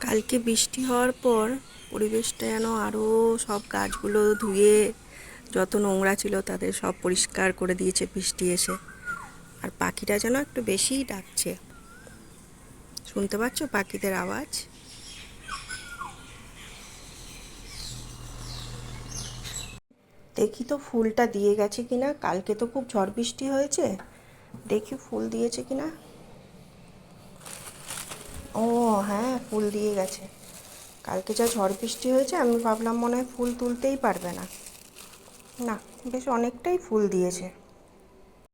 কালকে বৃষ্টি হওয়ার পর পরিবেশটা যেন আরও সব গাছগুলো ধুয়ে যত নোংরা ছিল তাদের সব পরিষ্কার করে দিয়েছে বৃষ্টি এসে। আর পাখিটা যেন একটু বেশিই ডাকছে। শুনতে পাচ্ছ পাখিদের আওয়াজ? দেখি তো ফুলটা দিয়ে গেছে কিনা। কালকে তো খুব ঝড় বৃষ্টি হয়েছে। দেখি ফুল দিয়েছে কিনা। ও হ্যাঁ ফুল দিয়ে গেছে। কালকে যা ঝড় বৃষ্টি হয়েছে, আমি ভাবলাম মনে হয় ফুল তুলতেই পারবে না। না, বেশ অনেকটাই ফুল দিয়েছে।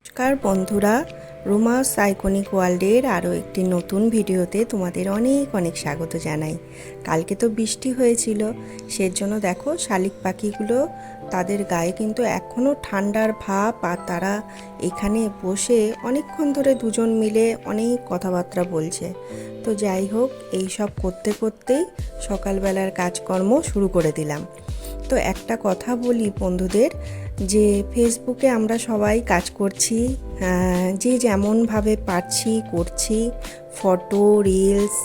নমস্কার বন্ধুরা, রুমা সাইকনিক ওয়ার্ল্ডের আরও একটি নতুন ভিডিওতে তোমাদের অনেক অনেক স্বাগত জানাই। কালকে তো বৃষ্টি হয়েছিল সের জন্য দেখো শালিক পাখিগুলো তাদের গায়ে কিন্তু এখনও ঠান্ডার ভাব আর তারা এখানে বসে অনেকক্ষণ ধরে দুজন মিলে অনেক কথাবার্তা বলছে। তো যাই হোক, এই সব করতে করতেই সকালবেলার কাজকর্ম শুরু করে দিলাম। তো একটা কথা বলি বন্ধুদের, যে ফেসবুকে আমরা সবাই কাজ করছি যে যেমনভাবে পারছি, করছি, ফটো রিলস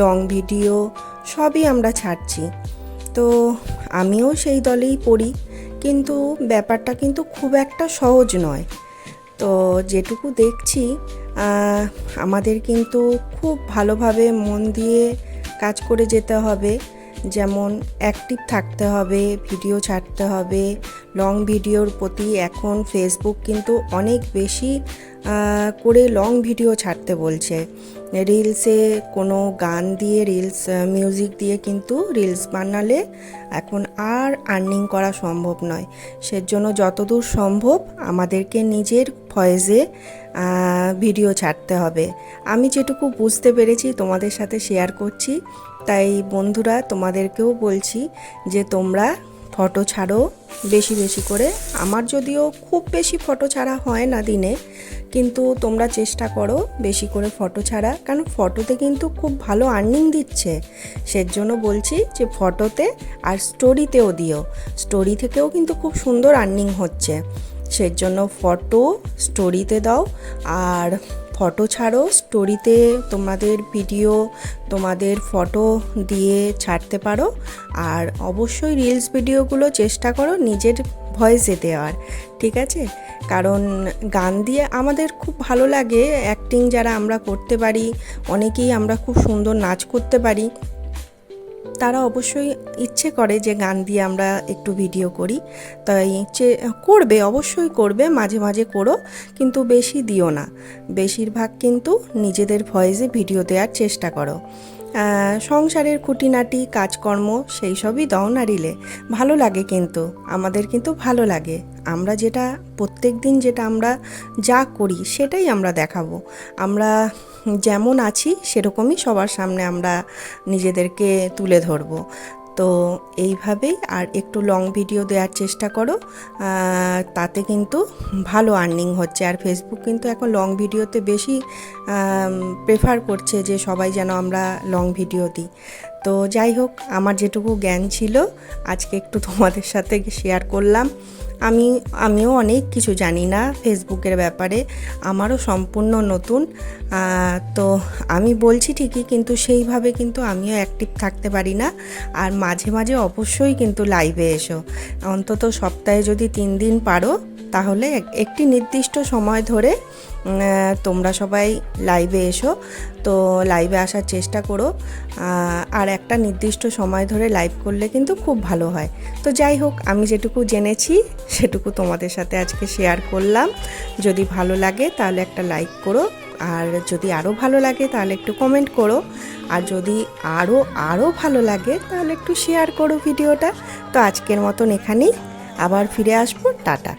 লং ভিডিও সবই আমরা ছাড়ছি। তো আমিও সেই দলেই পড়ি, কিন্তু ব্যাপারটা কিন্তু খুব একটা সহজ নয়। তো যেটুকু দেখছি আমাদের কিন্তু খুব ভালোভাবে মন দিয়ে কাজ করে যেতে হবে। যেমন অ্যাক্টিভ থাকতে হবে ভিডিও ছাড়তে হবে লং ভিডিওর প্রতি এখন ফেসবুক কিন্তু অনেক বেশি করে লং ভিডিও ছাড়তে বলছে। রিলসে কোনো গান দিয়ে রিলস মিউজিক দিয়ে কিন্তু রিলস বানালে এখন আর আর্নিং করা সম্ভব নয়। সেজন্য যতদূর সম্ভব আমাদেরকে নিজের ভয়েসে ভিডিও ছাড়তে হবে। আমি যেটুকু বুঝতে পেরেছি, তোমাদের সাথে শেয়ার করছি। তাই বন্ধুরা তোমাদেরকেও বলছি যে তোমরা ফটো ছাড়ো বেশি বেশি করে। আমার যদিও খুব বেশি ফটো ছাড়া হয় না দিনে, কিন্তু তোমরা চেষ্টা করো বেশি করে ফটো ছাড়া। কারণ ফটোতে কিন্তু খুব ভালো আর্নিং দিচ্ছে। সেজন্য বলছি যে ফটোতে আর স্টোরিতেও দিও। স্টোরি থেকেও কিন্তু খুব সুন্দর আর্নিং হচ্ছে। সেজন্য ফটো স্টোরিতে দাও। আর ফটো ছাড়ো স্টোরিতে তোমাদের ভিডিও তোমাদের ফটো দিয়ে ছাড়তে পারো। আর অবশ্যই রিলস ভিডিওগুলো চেষ্টা করো নিজের ভয়েসে দেওয়ার, ঠিক আছে? কারণ গান দিয়ে আমাদের খুব ভালো লাগে অ্যাক্টিং যারা আমরা করতে পারি, অনেকেই আমরা খুব সুন্দর নাচ করতে পারি। তারা অবশ্যই ইচ্ছে করে যে গান দিয়ে আমরা একটু ভিডিও করি। তাই ইচ্ছে, করবে, অবশ্যই করবে, মাঝে মাঝে করো, কিন্তু বেশি দিও না। বেশিরভাগ কিন্তু নিজেদের ভয়েসে ভিডিও দেওয়ার চেষ্টা করো। সংসারের খুঁটিনাটি, কাজকর্ম, সেই সবই দাও না রিলে। ভালো লাগে কিন্তু, আমাদের কিন্তু ভালো লাগে। আমরা যেটা, প্রত্যেক দিন যেটা আমরা যা করি, সেটাই আমরা দেখাবো। আমরা যেমন আছি, সেরকমই সবার সামনে আমরা নিজেদেরকে তুলে ধরবো। তো এইভাবেই আর একটু লং ভিডিও দেওয়ার চেষ্টা করো। তাতে কিন্তু ভালো আর্নিং হচ্ছে। আর ফেসবুক কিন্তু এখন লং ভিডিওতে বেশি প্রেফার করছে যে সবাই যেন আমরা লং ভিডিও দিই। তো যাই হোক, আমার যেটুকু জ্ঞান ছিল, আজকে একটু তোমাদের সাথে শেয়ার করলাম। আমি, আমিও অনেক কিছু জানি না ফেসবুকের ব্যাপারে, আমারও সম্পূর্ণ নতুন। তো আমি বলছি ঠিকই, কিন্তু সেইভাবে কিন্তু আমিও অ্যাক্টিভ থাকতে পারি না। আর মাঝে মাঝে অবশ্যই কিন্তু লাইভে এসো। অন্তত সপ্তাহে যদি তিন দিন পারো তাহলে একটি নির্দিষ্ট সময় ধরে তোমরা সবাই লাইভে এসো। তো লাইভে আসার চেষ্টা করো। আর একটা নির্দিষ্ট সময় ধরে লাইভ করলে কিন্তু খুব ভালো হয়। তো যাই হোক, আমি যেটুকু জেনেছি, সেটুকু তোমাদের সাথে আজকে শেয়ার করলাম। যদি ভালো লাগে তাহলে একটা লাইক করো। আর যদি আরও ভালো লাগে তাহলে একটু কমেন্ট করো। আর যদি আরও আরও ভালো লাগে তাহলে একটু শেয়ার করো ভিডিওটা। তো আজকের মতন এখানেই। আবার ফিরে আসব। টাটা।